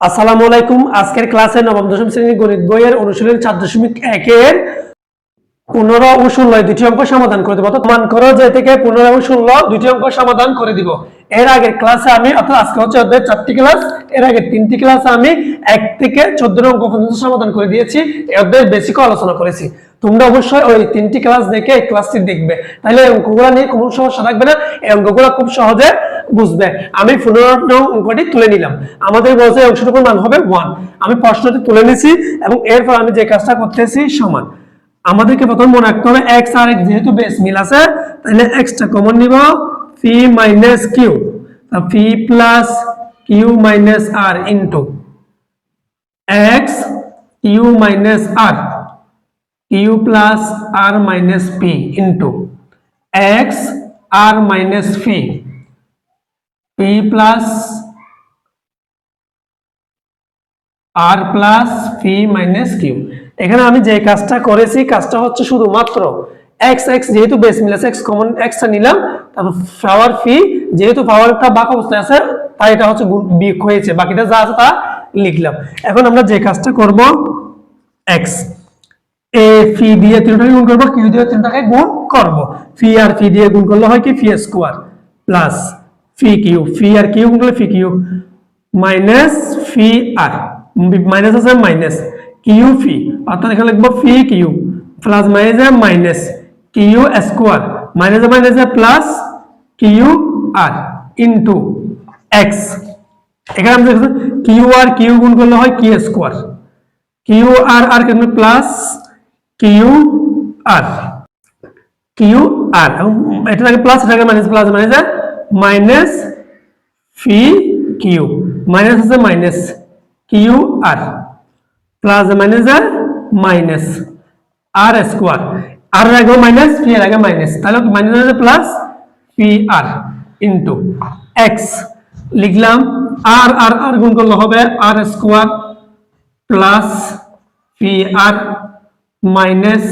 আসসালামু আলাইকুম। আজকের ক্লাসে নবম, দশম শ্রেণির গণিত বইয়ের অনুশীলন চার দশমিক একের পনেরো ও ষোলো দুটি অঙ্ক সমাধান করে দেবো। মান করো যে থেকে পনেরো ও ষোলো দুটি অঙ্ক সমাধান করে দিব। এর আগের ক্লাসে আমি, অর্থাৎ আজকে হচ্ছে অধ্যায় চারটি ক্লাস, এর আগের তিনটি ক্লাসে আমি এক থেকে চোদ্দ অঙ্ক পর্যন্ত সমাধান করে দিয়েছি। এই অধ্যায়ের বেসিকও আলোচনা করেছি। তোমরা অবশ্যই ওই তিনটি ক্লাস দেখে এই ক্লাসটি দেখবে। তাহলে অঙ্কগুলো নিয়ে কোনো সমস্যা থাকবে না। এই অঙ্কগুলো খুব সহজে বুঝবে। আমি পনেরো নং অঙ্কটি তুলে নিলাম। আমাদের বলছে অংশটুকুর মান হবে ওয়ান আমি প্রশ্নটি তুলে নিছি এবং এরপর আমি যে কাজটা করতেছি সমান। আমাদেরকে প্রথম মনে রাখতে হবে এক্স আর এক্স যেহেতু বেস মিল আছে, তাহলে এক্সটা কমন নিব P minus Q P plus Q minus R into X Q minus R Q plus R minus P into X R minus P P plus R plus P minus Q এখানে আমি যে কাজটা করেছি, কাজটা হচ্ছে শুধুমাত্র X X যেহেতু base মিল আছে এক্স কমন এক্সটা নিলাম, তারপর পাওয়ার ফি যেহেতু পাওয়ারটা বাক অবস্থায় আছে, তাই এটা হচ্ছে বিয়োগ হয়েছে, বাকিটা যা আছে তা লিখলাম। এখন আমরা যে কাজটা করব এক্স এ ফি দিয়ে তিনটাকে গুণ করব কিউ দিয়ে তিনটাকে গুণ করব। ফি আর ফি দিয়ে গুণ করলে হয় কি? P square plus P Q P আর কিউ করলে P Q minus P R minus আছে মাইনাস কিউ ফি অর্থাৎ এখানে লিখব P Q plus minus minus Q square minus minus plus Q R into X এখানে আমরা কিউ আর কিউ গুণ করলে হয় কি স্কোয়ার কিউ আর আর কেন plus Q R Q R এটা থাকে প্লাস এটাকে minus plus minus minus P Q minus আছে minus Q R plus minus minus R square আর আগে মাইনাস ফি এর আগে মাইনাস তাহলে মাইনাস আছে plus P R into X লিখলাম আর আর আর গুণ করলে হবে R square plus P R minus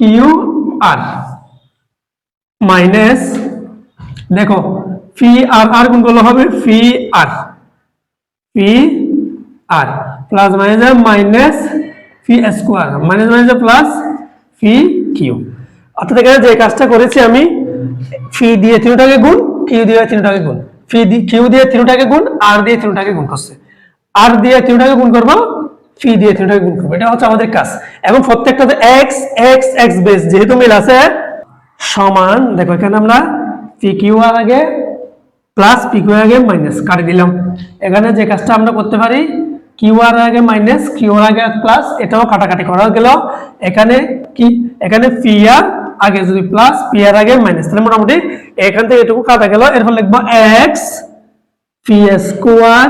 Q R minus দেখো ফি আর আর গুণ করলে হবে P R P R plus minus minus P square minus minus plus P Q অর্থাৎ এখানে যে কাজটা করেছি আমি ফি দিয়ে তিনটাকে গুণ কিউ দিয়ে তিনটাকে গুণ। ফি দিয়ে কিউ দিয়ে তিনটাকে গুণ আর দিয়ে তিনটাকে গুণ করছে। আর দিয়ে তিনটাকে গুণ করব ফি দিয়ে তিনটাকে গুণ করব। এটা হচ্ছে আমাদের কাজ। এবং প্রত্যেকটাতে এক্স এক্স এক্স বেস যেহেতু মিল আছে, সমান, দেখো এখানে আমরা পি কিউ আর আগে প্লাস পি কিউ আগে মাইনাস কাটি দিলাম। এখানে যে কাজটা আমরা করতে পারি কিউ আর আগে মাইনাস কিউ আর আগে প্লাস এটাও কাটাকাটি করা গেল। এখানে কি? এখানে পি আর আগে যদি প্লাস পি আর আগে মাইনাস তাহলে মোটামুটি এখান থেকে এটুকু কাটা গেল। এরপর লিখব X P square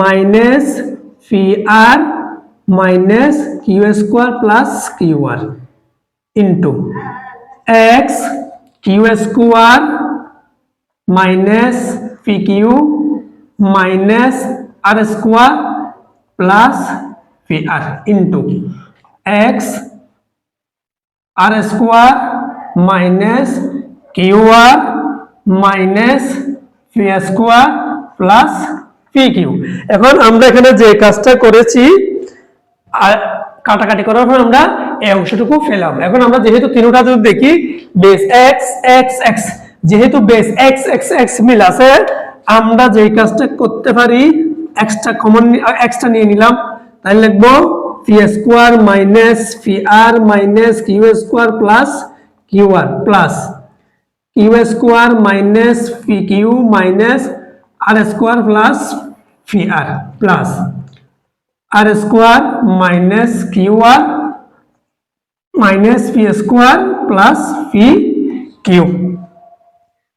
minus P R minus Q square plus Q R into X Q square minus P Q minus R square plus P R into X R square minus Q R minus P square plus P Q এখন আমরা এখানে যে কাজটা করেছি কাটাকাটি করার পর আমরা এই অংশটুকু ফেলাম এখন আমরা যেহেতু তিনটা যদি দেখি বেস এক্স এক্স এক্স যেহেতু বেস এক্স এক্স এক্স মিল আছে, আমরা যে কাজটা করতে পারি এক্সট্রা কমন এক্সট্রা নিয়ে নিলাম। তাহলে লিখব P square minus P R minus Q square plus Q R plus Q square minus P Q minus R square plus P R plus R square minus Q R minus P square plus P Q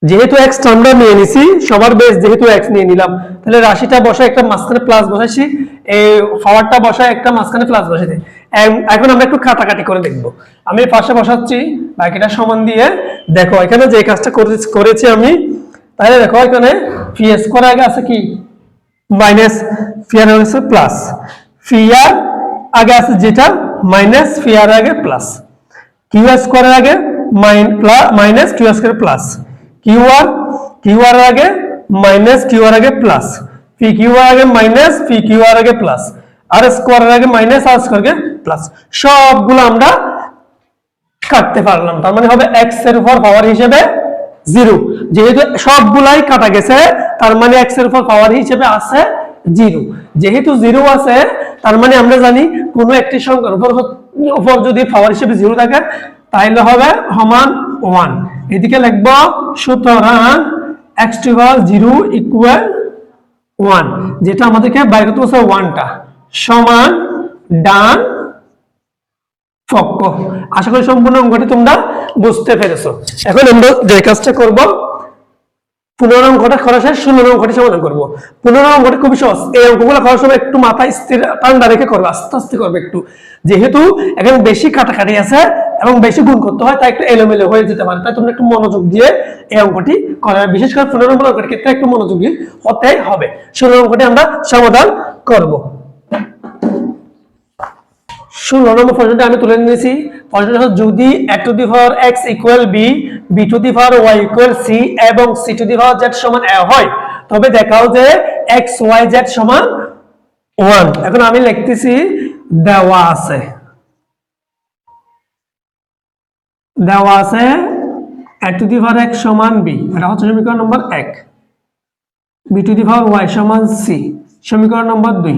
যেহেতু X আমরা নিয়ে নিছি, সবার base যেহেতু x নিয়ে নিলাম, তাহলে রাশিটা বসে একটা মাঝখানে প্লাস বসাইছি, এই পাওয়ারটা বসায় একটা মাঝখানে প্লাস বসাই দিই এম- এখন আমরা একটু কাটাকাটি করে দেখব। আমি পাশে বসাচ্ছি, বাকিটা সমান দিয়ে। দেখো, এখানে যে কাজটা করে- করেছি আমি, তাহলে দেখো, এখানে পি স্কোয়ার আগে আছে কি? মাইনাস ফিয়ার হচ্ছে প্লাস ফিয়ার আগে আছে যেটা মাইনাস ফিয়ার আগে প্লাস কিউ স্কোয়ারের আগে mine minus Q square plus Q R Q R আগে মাইনাস কিউ আর আগে প্লাস পি কিউ আর আগে মাইনাস পি কিউ আর আগে প্লাস আর স্কোয়ারের আগে মাইনাস আর স্কোয়ারকে প্লাস সবগুলো আমরা কাটতে পারলাম। তার মানে হবে এক্সের উপর পাওয়ার হিসেবে জিরো যেহেতু সবগুলাই কাটা গেছে, তার মানে এক্সের উপর পাওয়ার হিসেবে আছে জিরো যেহেতু জিরো আছে তার মানে আমরা জানি কোনো একটি সংখ্যার উপর উপর যদি পাওয়ার হিসেবে জিরো থাকে তাহলে হবে সমান ওয়ান এদিকে লিখব, সুতরাং X to power zero equal one যেটা আমাদেরকে বাইর করতে বলছে ওয়ানটা সমান ডান পক্ষ। আশা করি সম্পূর্ণ অঙ্কটি তোমরা বুঝতে পেরেছ। এখন আমরা যে কাজটা করব পনেরো অঙ্কটা করা শেষ ষোলো অঙ্কটি সমাধান করব। পনেরো অঙ্কটি খুবই সহজ। এই অঙ্কগুলো করার সময় একটু মাথায় স্থির ঠান্ডা রেখে করবে, আস্তে আস্তে করবে একটু। যেহেতু এখানে বেশি কাটাকাটি আছে এবং বেশি গুণ করতে হয়, তাই একটু এলোমেলো হয়ে যেতে পারে। তাই তোমরা একটু মনোযোগ দিয়ে এই অঙ্কটি করা। বিশেষ করে পনেরো নম্বর অঙ্কটির ক্ষেত্রে একটু মনোযোগী হতে হবে। ষোলো অঙ্কটি আমরা সমাধান করব। ষোলো নম্বর প্রশ্নটা আমি তুলে নিয়েছি। প্রশ্নটা যদি A to the power X equal B B to the power Y equal C এবং C to the power Z সমান এ হয়। তবে দেখাও যে এক্স ওয়াই জেড সমান ওয়ান এখন আমি লিখতেছি, দেওয়া আছে। দেওয়া আছে A to the power X সমান বি এটা হচ্ছে সমীকরণ নম্বর এক। B to the power Y সমান সি সমীকরণ নম্বর দুই।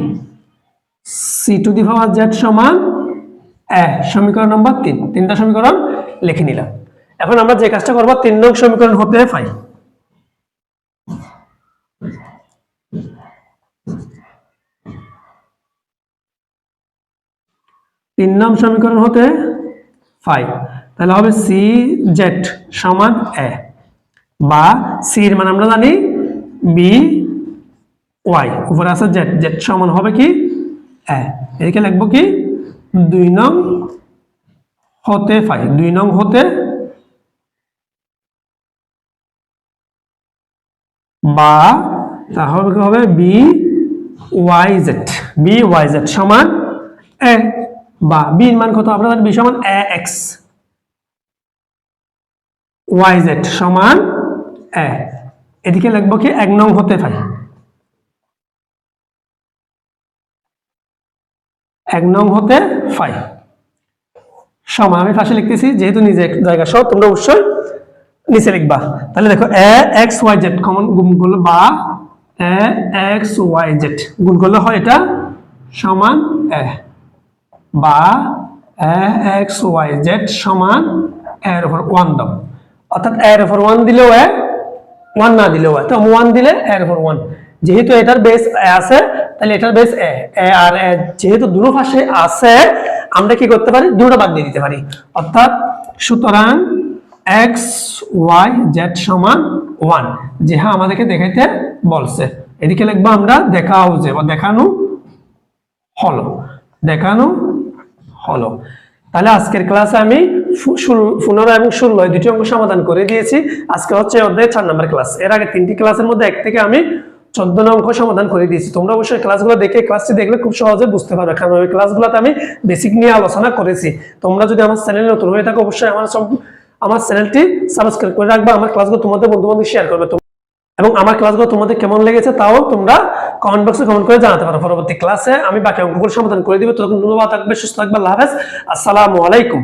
C to the power Z সমান এ সমীকরণ নম্বর তিন। তিনটা সমীকরণ লিখে নিলাম। এখন আমরা যে কাজটা করব, তিন নং সমীকরণ হতে পাই তিন নং সমীকরণ হতে ফাইভ তাহলে হবে সি জেড সমান এ বা সির মানে আমরা জানি বি ওয়াই উপরে আছে জেড জেড সমান হবে কি? এ এদিকে লিখব কি? দুই নং হতে পাই দুই নং হতে বা তাহলে হবে? B Y Z B Y সমান এ বা বি এর মান কত? জানি বি সমান এক্স ওয়াই জেড সমান এ এদিকে লিখব কি? এক নং হতে পাই এক নং হতে ফাইভ সমান, আমি পাশে লিখতেছি, যেহেতু নিজে জায়গা সব তোমরা অবশ্যই নিচে লিখবা। তাহলে দেখো, A, X, Y, Z common গুণ করলে বা, এ, এক্স, ওয়াই, জেড, গুণ করলে হয় এটা সমান এ। বা, এ, এক্স, ওয়াই, জেড সমান এর উপর ওয়ান দাও। অর্থাৎ এর উপর ওয়ান দিলেও এ ওয়ান না দিলেও হয় তো ওয়ান দিলে এর উপর ওয়ান যেহেতু এটার বেস এ আছে, তাহলে এটার বেস এ। এ আর এ যেহেতু দুটো পাশে আছে, আমরা কি করতে পারি? দুটো বাদ দিয়ে দিতে পারি। অর্থাৎ সুতরাং এক্স, ওয়াই, জেড সমান ওয়ান। যে হ্যাঁ আমাদেরকে দেখাইতে বলছে। এদিকে লিখব আমরা, দেখাও যে, বা দেখানো হলো। দেখানো হলো। তাহলে আজকের ক্লাসে আমি পনেরো এবং ষোলো দুটি অঙ্ক সমাধান করে দিয়েছি। আজকে হচ্ছে অধ্যায় চার নম্বর ক্লাস। এর আগে তিনটি ক্লাসের মধ্যে এক থেকে আমি চোদ্দ অঙ্ক সমাধান করে দিয়েছি। তোমরা অবশ্যই ক্লাসগুলো দেখে, ক্লাসটি দেখলে খুব সহজে বুঝতে পারবে, কারণ ওই ক্লাসগুলোতে আমি বেসিক নিয়ে আলোচনা করেছি। তোমরা যদি আমার চ্যানেলে নতুন হয়ে থাকো, অবশ্যই আমার সব- আমার চ্যানেলটি সাবস্ক্রাইব করে রাখবা, আমার ক্লাসগুলো তোমাদের বন্ধু বান্ধব শেয়ার করবে এবং আমার ক্লাসগুলো তোমাদের কেমন লেগেছে তাও তোমরা কমেন্ট বক্সে কমেন্ট করে জানাতে পারো। পরবর্তী ক্লাসে আমি বাকি অঙ্কগুলো সমাধান করে দিব। তখন ধন্যবাদ থাকবে, সুস্থ থাকবে, আল্লাহ হাফেজ। আসসালামু আলাইকুম।